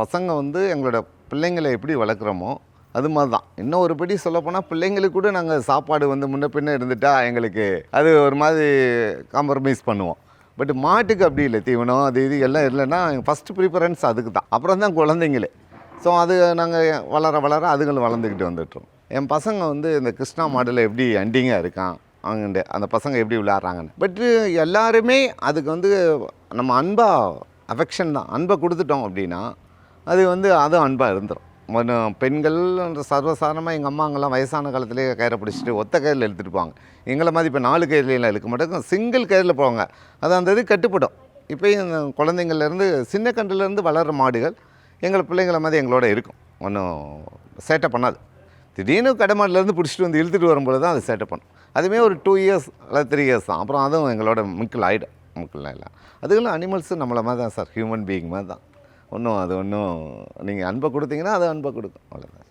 பசங்க வந்து எங்களோட பிள்ளைங்களை எப்படி வளர்க்குறோமோ அது மாதிரி தான். இன்னும் ஒரு படி சொல்லப்போனால் பிள்ளைங்களுக்கு கூட நாங்கள் சாப்பாடு வந்து முன்ன பின்ன இருந்துட்டா எங்களுக்கு அது ஒரு மாதிரி காம்ப்ரமைஸ் பண்ணுவோம். பட் மாட்டுக்கு அப்படி இல்லை. தீவனம் அது இது எல்லாம் இல்லைன்னா ஃபஸ்ட்டு ப்ரிஃபரன்ஸ் அதுக்கு தான். அப்புறம் தான் குழந்தைங்களே. ஸோ அது நாங்கள் வளர வளர அதுங்களும் வளர்ந்துக்கிட்டு வந்துட்டோம் என் பசங்க வந்து இந்த கிருஷ்ணா மாடலில் எப்படி அண்டிங்காக இருக்கான் அவங்க அந்த பசங்க எப்படி விளையாடுறாங்கன்னு. பட்டு எல்லாருமே அதுக்கு வந்து நம்ம அன்பாக அஃபெக்ஷன் தான். அன்பை கொடுத்துட்டோம் அப்படின்னா அது வந்து அதுவும் அன்பாக இருந்துடும் மொதல் பெண்கள் சர்வசாதாரணமாக எங்கள் அம்மாங்கெல்லாம் வயசான காலத்துலேயே கயிறை பிடிச்சிட்டு ஒத்த கயிறில் இழுத்துட்டு போவாங்க எங்களை மாதிரி இப்போ நாலு கயிறுலாம் இழுக்க மாட்டோம். சிங்கிள் கயிறில் போவாங்க. அது அந்த இது கட்டுப்படும். இப்போயும் குழந்தைங்கள்லேருந்து சின்ன கன்றுலேருந்து வளர்கிற மாடுகள் எங்கள் பிள்ளைங்கள மாதிரி எங்களோட இருக்கும். ஒன்றும் சேட்டை பண்ணாது. திடீர்னு கடைமாட்டிலேருந்து பிடிச்சிட்டு வந்து இழுத்துட்டு வரும்போது தான் அது சேட்டை பண்ணும். அதுவுமே ஒரு டூ இயர்ஸ் அல்லது த்ரீ இயர்ஸ் தான். அப்புறம் அதுவும் எங்களோட முக்கில் ஆகிடும் மிக்கில் இல்லை அதுக்கெல்லாம் அனிமல்ஸு நம்மளை மாதிரி தான் சார். ஹியூமன் பீயிங் மாதிரி தான். ஒன்றும் அது ஒன்றும் நீங்கள் அன்பை கொடுத்தீங்கன்னா அது அன்பை கொடுக்கும் அவ்வளோதான்